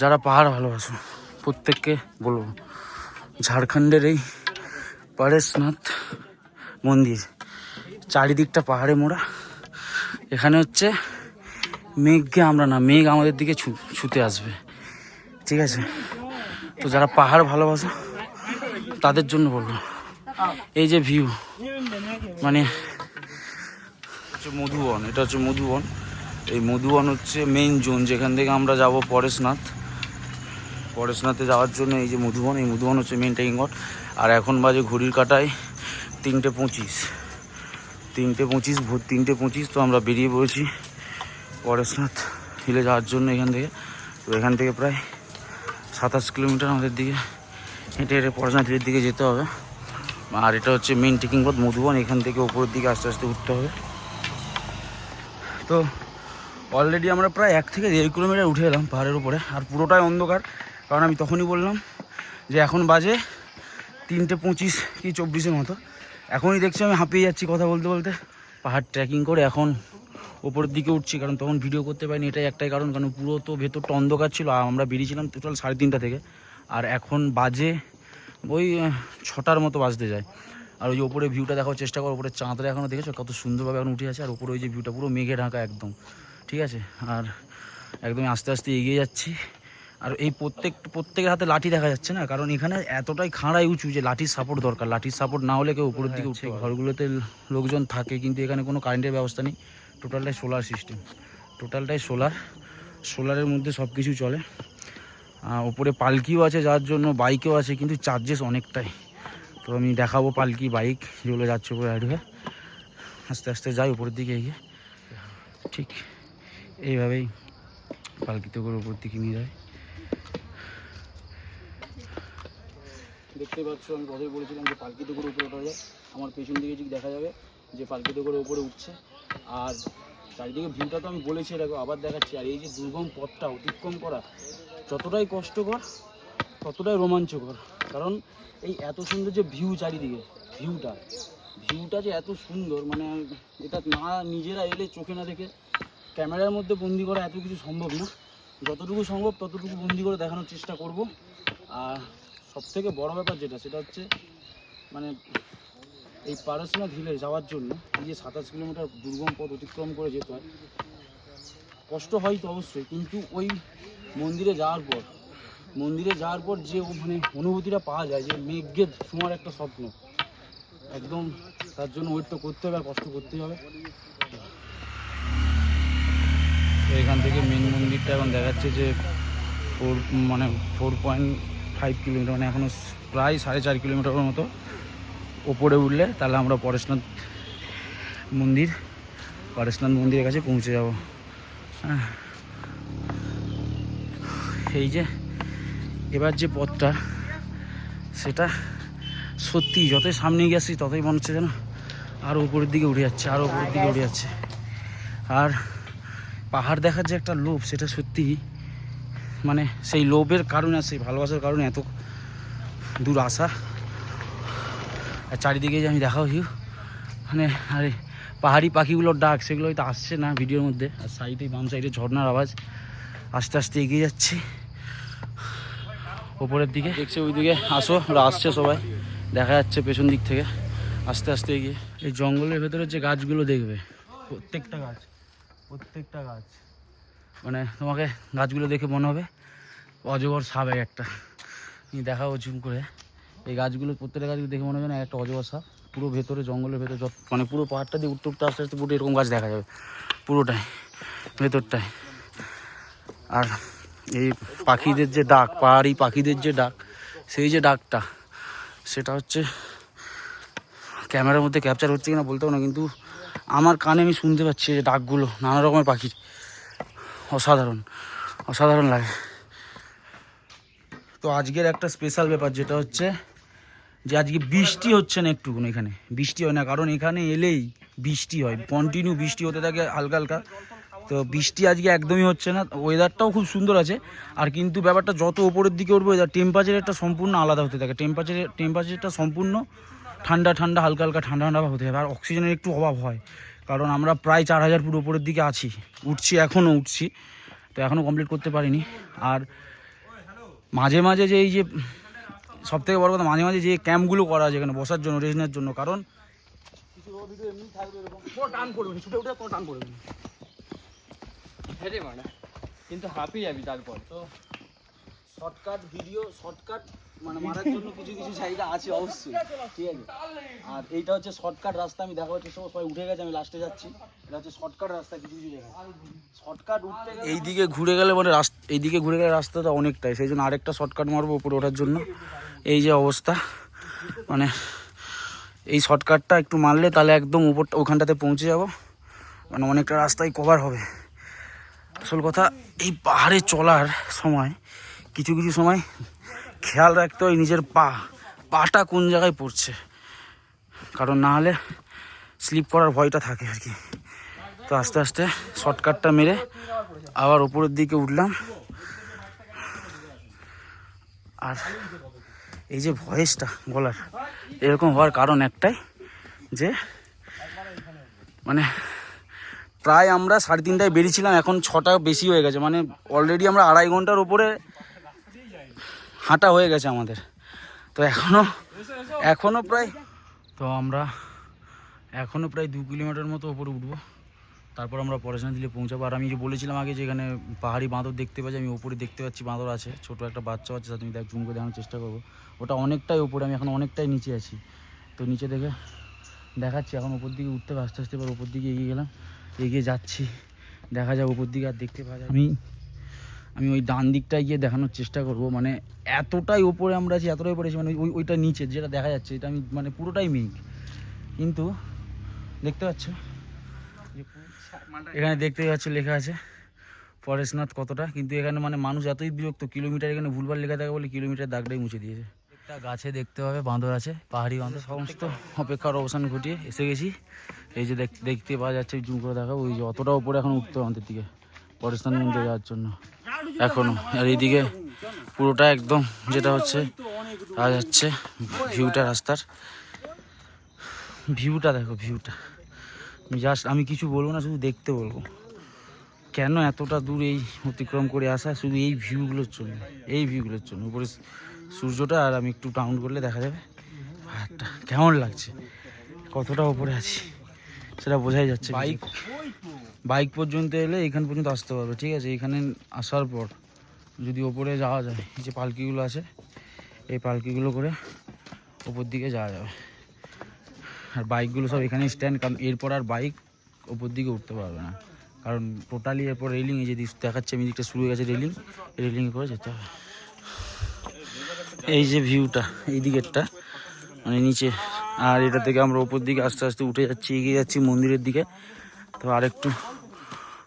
যারা পাহাড় ভালোবাসো, প্রত্যেককে বলব, ঝাড়খণ্ডের এই পরেশনাথ মন্দির, চারিদিকটা পাহাড়ে মোড়া। এখানে হচ্ছে মেঘকে আমরা না, মেঘ আমাদের দিকে ছুতে আসবে, ঠিক আছে? তো যারা পাহাড় ভালোবাসো, তাদের জন্য বলব, এই যে ভিউ মানে হচ্ছে মধুবন, এটা হচ্ছে মধুবন। এই মধুবন হচ্ছে মেইন জোন যেখান থেকে আমরা যাব পরেশনাথ। পরেশনাথে যাওয়ার জন্য এই যে মধুবন, এই মধুবন হচ্ছে মেইন ট্রেকিং ঘট আর এখন বাজে ঘড়ির কাটায় তিনটে পঁচিশ। তিনটে পঁচিশ, ভোর তিনটে পঁচিশ, তো আমরা বেরিয়ে পড়েছি পরেশনাথ হিলে যাওয়ার জন্য এখান থেকে। তো এখান থেকে প্রায় সাতাশ কিলোমিটার আমাদের দিকে হেঁটে হেঁটে পরেশনাথ হিলের দিকে যেতে হবে। আর এটা হচ্ছে মেইন ট্রেকিং পথ মধুবন। এখান থেকে ওপরের দিকে আস্তে আস্তে উঠতে হবে। তো অলরেডি আমরা প্রায় এক থেকে দেড় কিলোমিটার উঠে এলাম পাহাড়ের উপরে। আর পুরোটাই অন্ধকার। কারণ আমি তখনই বললাম যে এখন বাজে তিনটে পঁচিশ কি চব্বিশের মতো। এখনই দেখছি আমি হাঁপিয়ে যাচ্ছি কথা বলতে বলতে। পাহাড় ট্রেকিং করে এখন ওপরের দিকে উঠছি, কারণ তখন ভিডিও করতে পারিনি, এটাই একটাই কারণ। কারণ পুরো তো ভেতরটা অন্ধকার ছিল আমরা বেরিয়েছিলাম টোটাল সাড়ে তিনটা থেকে। আর এখন বাজে ওই ছটার মতো বাজতে যায়। আর ওই ওপরে ভিউটা দেখার চেষ্টা করো ওপরে চাঁদরা এখনও দেখেছ? কত সুন্দরভাবে এখন উঠে আছে, আর ওপরে ওই যে ভিউটা পুরো মেঘে ঢাকা একদম। ঠিক আছে? আর একদম আস্তে আস্তে এগিয়ে যাচ্ছি। আর এই প্রত্যেক প্রত্যেকের হাতে লাঠি দেখা যাচ্ছে না? কারণ এখানে এতটাই খাঁড়াই উঁচু যে লাঠির সাপোর্ট দরকার। লাঠির সাপোর্ট না হলে কেউ উপরের দিকে উঠছে ঘরগুলোতে লোকজন থাকে কিন্তু এখানে কোনো কারেন্টের ব্যবস্থা নেই। টোটালটাই সোলার সিস্টেম। টোটালটাই সোলার। সোলারের মধ্যে সব কিছু চলে উপরে পালকিও আছে যার জন্য বাইকেও আছে কিন্তু চার্জেস অনেকটাই। তো আমি দেখাবো পালকি বাইক যেগুলো যাচ্ছে উপরে রাইড হয়ে। আস্তে আস্তে যাই উপরের দিকে এগিয়ে। ঠিক এইভাবেই পালকিতে করে উপর দিকে নিয়ে যায়। দেখতে পাচ্ছ, আমি কথাই বলেছিলাম যে পালকিতে করে উপরে ওঠা যায়। আমার পেছন দিকে ঠিক দেখা যাবে যে পালকিতে করে উপরে উঠছে। আর চারিদিকে ভিউটা তো আমি বলেছি এরকম আবার দেখাচ্ছি। আর এই যে দুর্গম পথটা অতিক্রম করা যতটাই কষ্টকর, ততটাই রোমাঞ্চকর। কারণ এই এত সুন্দর যে ভিউ চারিদিকে, ভিউটা ভিউটা যে এত সুন্দর মানে এটা না নিজেরা এলে চোখে না দেখে ক্যামেরার মধ্যে বন্দি করা এত কিছু সম্ভব না। যতটুকু সম্ভব ততটুকু বন্দি করে দেখানোর চেষ্টা করব। আর সব থেকে বড় ব্যাপার যেটা, সেটা হচ্ছে মানে এই পারসনাথ হিলে যাওয়ার জন্য এই যে সাতাশ কিলোমিটার দুর্গম পথ অতিক্রম করে যেতে হয়, কষ্ট হয় তো অবশ্যই, কিন্তু ওই মন্দিরে যাওয়ার পর, মন্দিরে যাওয়ার পর যে মানে অনুভূতিটা পাওয়া যায়, যে মেঘের ছোঁয়ার একটা স্বপ্ন, একদম তার জন্য ওয়েট তো করতে হবে আর কষ্ট করতে হবে। এখান থেকে মেন মন্দিরটা এখন দেখাচ্ছে যে ফোর মানে ফোর পয়েন্ট ফাইভ কিলোমিটার মানে এখনও প্রায় সাড়ে চার কিলোমিটারের মতো ওপরে উঠলে তাহলে আমরা পরেশনাথ মন্দির, পরেশনাথ মন্দিরের কাছে পৌঁছে যাব। হ্যাঁ এই যে, এবার যে পথটা, সেটা সত্যি যতই সামনে আসছি ততই মনে হচ্ছে যেন আরও উপরের দিকে উঠে যাচ্ছে আরও উপরের দিকে উঠে যাচ্ছে। আর পাহাড় দেখার যে একটা লোভ, সেটা সত্যি মানে সেই লোভের কারণে সেই ভালোবাসার কারণে এত দূর আসা। আর চারিদিকে যে আমি দেখাও হিউ মানে আরে পাহাড়ি পাখিগুলোর ডাক সেগুলো হয়তো আসছে না ভিডিওর মধ্যে। আর সাইডে বাম সাইডে ঝর্নার আওয়াজ। আস্তে আস্তে এগিয়ে যাচ্ছি। ওপরের দিকে। দেখছে ওইদিকে আসো ওরা আসছে সবাই। দেখা যাচ্ছে পেছন দিক থেকে। আস্তে আস্তে এগিয়ে। এই জঙ্গলের ভেতরে যে গাছগুলো দেখবে প্রত্যেকটা গাছ প্রত্যেকটা গাছ। মানে তোমাকে গাছগুলো দেখে মনে হবে। অজগর সাপ এক একটা। দেখাও জুম করে। এই গাছগুলো, প্রত্যেকটা গাছগুলো দেখে মনে হবে না একটা অজগর সাপ। পুরো ভেতরে, জঙ্গলের ভেতরে যত মানে পুরো পাহাড়টা দিয়ে উঠতে উঠতে আস্তে আস্তে পুরো এরকম গাছ দেখা যাবে। পুরোটাই ভেতরটায় আর এই পাখিদের যে ডাক, পাহাড়ি পাখিদের যে ডাক, সেই যে ডাকটা, সেটা হচ্ছে ক্যামেরার মধ্যে ক্যাপচার হচ্ছে কিনা বলতে পারব না, কিন্তু আমার কানে আমি শুনতে পাচ্ছি যে ডাকগুলো, নানা রকমের পাখির। অসাধারণ অসাধারণ লাগে। তো আজকের একটা স্পেশাল ব্যাপার যেটা হচ্ছে যে আজকে বৃষ্টি হচ্ছে না একটুকুন এখানে। বৃষ্টি হয় না, কারণ এখানে এলেই বৃষ্টি হয় কন্টিনিউ বৃষ্টি হতে থাকে হালকা হালকা। তো বৃষ্টি আজকে একদমই হচ্ছে না ওয়েদারটাও খুব সুন্দর আছে। আর কিন্তু ব্যাপারটা যত ওপরের দিকে উঠবে ওয়েদার টেম্পারেচারটা সম্পূর্ণ আলাদা হতে থাকে। টেম্পারেচার টেম্পারেচারটা সম্পূর্ণ ঠান্ডা ঠান্ডা, হালকা হালকা, ঠান্ডা ঠান্ডা হতে থাকে। আর অক্সিজেনের একটু অভাব হয়। কারণ আমরা প্রায় চার হাজার ফুট উপরের দিকে আছি। উঠছি এখনও উঠছি। তো এখনও কমপ্লিট করতে পারিনি। আর মাঝে মাঝে যে এই যে সব থেকে বড় কথা মাঝে মাঝে যে ক্যাম্পগুলো করা আছে এখানে বসার জন্য রেস্ট নেওয়ার জন্য কারণ কিন্তু হাঁপি যাবি তারপর। তো শর্টকাট ভিডিও, শর্টকাট মানে মারার জন্য কিছু কিছু জায়গা আছে অবশ্যই, ঠিক আছে? আর এইটা হচ্ছে শর্টকাট রাস্তা, আমি দেখা হচ্ছে সবাই উঠে গেছে, আমি লাস্টে যাচ্ছি। এটা হচ্ছে শর্টকাট রাস্তা, কিছু কিছু জায়গা। শর্টকাট উঠতে গেলে এই দিকে ঘুরে গেলে মানে রাস্তা এই দিকে ঘুরে গেলে রাস্তাটা অনেকটাই, সেই জন্য আরেকটা শর্টকাট মারবো উপরে ওঠার জন্য। এই যে অবস্থা মানে এই শর্টকাটটা একটু মারলে তাহলে একদম উপরটা, ওখানটাতে পৌঁছে যাব। মানে অনেকটা রাস্তায় কভার হবে। আসল কথা, এই পাহাড়ে চলার সময় কিছু কিছু সময় খেয়াল রাখতে হয় নিজের পা, পাটা কোন জায়গায় পড়ছে। কারণ না হলে স্লিপ করার ভয়টা থাকে আর কি। তো আস্তে আস্তে শর্টকাটটা মেরে আবার উপরের দিকে উঠলাম। আর এই যে ভয়েসটা গলার এরকম হওয়ার কারণ একটাই যে মানে প্রায় আমরা সাড়ে তিনটায় বেরিয়েছিলাম, এখন ছটা বেশি হয়ে গেছে। মানে অলরেডি আমরা আড়াই ঘণ্টার উপরে হাঁটা হয়ে গেছে আমাদের। তো এখনও এখনও প্রায়, তো আমরা এখনও প্রায় দু কিলোমিটার মতো ওপরে উঠবো। তারপর আমরা পড়াশোনা দিলে পৌঁছাবো। আর আমি যে বলেছিলাম আগে যে এখানে পাহাড়ি বাঁদর দেখতে পাচ্ছি, আমি ওপরে দেখতে পাচ্ছি বাঁদর আছে, ছোট একটা বাচ্চা আছে আমি দেখ, জুম করে দেখানোর চেষ্টা করব। ওটা অনেকটাই ওপরে, আমি এখন অনেকটাই নিচে আছি। তো নিচে দেখে দেখাচ্ছি, এখন ওপর দিকে উঠতে হবে, আস্তে আস্তে এবার ওপর দিকে এগিয়ে গেলাম। এগিয়ে যাচ্ছি, দেখা যাক উপর দিকে আর দেখতে পাওয়া যায় আমি আমি ওই ডান দিকটায় গিয়ে দেখানোর চেষ্টা করব। মানে এতটাই ওপরে আমরা আছি, এতটাই আছি মানে ওই, ওইটা নিচে যেটা দেখা যাচ্ছে, এটা আমি মানে পুরোটাই মেঘ। কিন্তু দেখতে পাচ্ছ? এখানে দেখতে পাচ্ছ লেখা আছে পরেশনাথ কতটা? কিন্তু এখানে মানে মানুষ এতই বিরক্ত, কিলোমিটার এখানে ভুলভাল লেখা থাকে বলে কিলোমিটার দাগটাই মুছে দিয়েছে। একটা গাছে দেখতে হবে, বাঁদর আছে, পাহাড়ি বাঁদর, সমস্ত অপেক্ষার অবসান ঘটিয়ে এসে গেছি। এই যে দেখ- দেখতে পাওয়া যাচ্ছে, জুম করে দেখাবো ওই যে অতটা উপরে এখন উঠতে হবে আমাদের দিকে পরেশনাথ মন্দিরে যাওয়ার জন্য। এখনও আর এইদিকে পুরোটা একদম যেটা হচ্ছে পাওয়া হচ্ছে ভিউটা রাস্তার। ভিউটা দেখো ভিউটা। জাস্ট আমি কিছু বলব না শুধু দেখতে বলব। কেন এতটা দূর এই অতিক্রম করে আসা? শুধু এই ভিউগুলোর জন্য। এই ভিউগুলোর জন্য। উপরে সূর্যটা আর আমি একটু ডাউন করলে দেখা যাবে। পাহাড়টা কেমন লাগছে? কতটা উপরে আছি? সেটা বোঝাই যাচ্ছে বাইক বাইক পর্যন্ত এলে এখান পর্যন্ত আসতে পারবে, ঠিক আছে? এখানে আসার পর যদি ওপরে যাওয়া যায়, এই যে পালকিগুলো আছে, এই পালকিগুলো করে ওপর দিকে যাওয়া যাবে। আর বাইকগুলো সব এখানে স্ট্যান্ড কারণ এরপর আর বাইক ওপর দিকে উঠতে পারবে না। কারণ টোটালি এরপর রেলিং এই যে দেখাচ্ছে আমি, দিকটা শুরু হয়ে গেছে রেলিং রেলিং করে যেতে হবে। এই যে ভিউটা এই দিকেরটা মানে নিচে। আর এটা থেকে আমরা ওপর দিকে আস্তে আস্তে উঠে যাচ্ছি, এগিয়ে যাচ্ছি মন্দিরের দিকে। তো আর একটু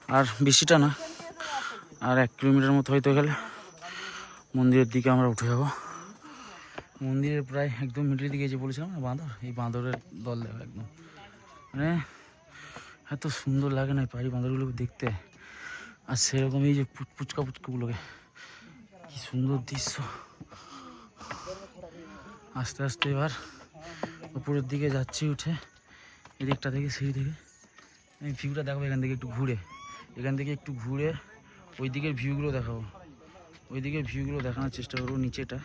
আর বেশিটা না। আর এক কিলোমিটার মতো হয়তো গেলে মন্দিরের দিকে আমরা উঠে যাব। মন্দিরের প্রায় একদম মিডিলের দিকে যে বলেছিলাম না, বাঁদর? এই বাঁদরের দল দেখো একদম। মানে এত সুন্দর লাগে না পাহাড়ি বাঁদরগুলোকে দেখতে। আর সেরকম এই যে পুচ- পুচকা পুচকাগুলোকে। কি সুন্দর দৃশ্য। আস্তে আস্তে এবার উপরের দিকে যাচ্ছি উঠে। এদিকটা থেকে সেই দিকে। আমি ভিউটা দেখাবো এখান থেকে একটু ঘুরে। এখান থেকে একটু ঘুরে ওই দিকের ভিউগুলো দেখাবো। ওই দিকের ভিউগুলো দেখানোর চেষ্টা করব নিচেটা।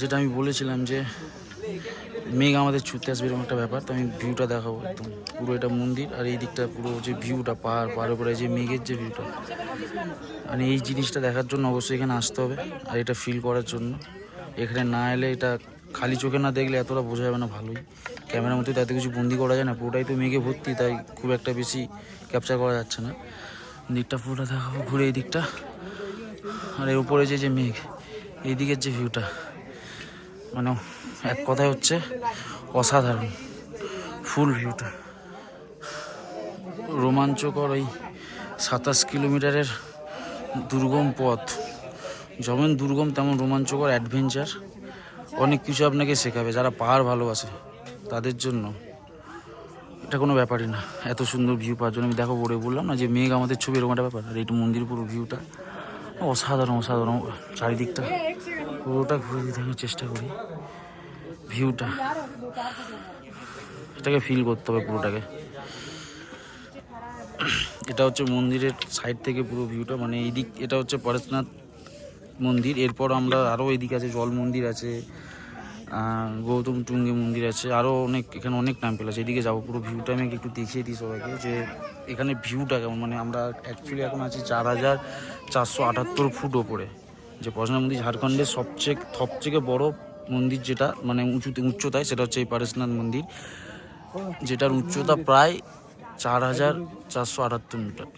যেটা আমি বলেছিলাম যে, মেঘ আমাদের ছুটতে আসবে এরকম একটা ব্যাপার, তো আমি ভিউটা দেখাবো একদম। পুরো এটা মন্দির আর এই দিকটা পুরো যে ভিউটা পাহাড়, পাহাড়ের উপরে যে মেঘের যে ভিউটা মানে এই জিনিসটা দেখার জন্য অবশ্যই এখানে আসতে হবে, আর এটা ফিল করার জন্য। এখানে না এলে এটা খালি চোখে না দেখলে এতটা বোঝা যাবে না ভালোই। ক্যামেরার মধ্যে তো এত কিছু বন্দি করা যায় না, পুরোটাই তো মেঘে ভর্তি, তাই খুব একটা বেশি ক্যাপচার করা যাচ্ছে না। দিকটা পুরোটা দেখাবো, ঘুরে এই দিকটা। আর এর উপরে যে যে মেঘ, এই দিকের যে ভিউটা মানে এক কথায় হচ্ছে অসাধারণ ফুল ভিউটা রোমাঞ্চকর ওই সাতাশ কিলোমিটারের দুর্গম পথ। যেমন দুর্গম, তেমন রোমাঞ্চকর অ্যাডভেঞ্চার অনেক কিছু আপনাকে শেখাবে, যারা পাহাড় ভালোবাসে, তাদের জন্য। এটা কোনো ব্যাপারই না। এত সুন্দর ভিউ পাওয়ার জন্য আমি দেখো পড়ে বললাম না যে মেঘ আমাদের ছবি এরকম একটা ব্যাপার। আর এইটা মন্দির পুরো ভিউটা অসাধারণ অসাধারণ। চারিদিকটা পুরোটা ঘুরে দিতে আমি চেষ্টা করি। ভিউটা এটাকে ফিল করতে হবে পুরোটাকে। এটা হচ্ছে মন্দিরের সাইড থেকে পুরো ভিউটা মানে এই দিক এটা হচ্ছে পরেশনাথ মন্দির, এরপর আমরা আরও এদিকে আছে, জল মন্দির আছে গৌতম টুঙ্গে মন্দির আছে আরও অনেক, এখানে অনেক টেম্পেল আছে, এদিকে যাব, পুরো ভিউটা আমি একটু দেখিয়ে দিই সবাইকে যে এখানে ভিউটা কেমন মানে আমরা অ্যাকচুয়ালি এখন আছি চার হাজার চারশো আটাত্তর ফুট ওপরে, যে পয়সনা মন্দির ঝাড়খণ্ডের সবচেয়ে সবথেকে বড় মন্দির যেটা মানে উঁচুতে, উচ্চতায়, সেটা হচ্ছে এই পারেশনাথ মন্দির, যেটার উচ্চতা প্রায় চার হাজার চারশো আটাত্তর মিটার।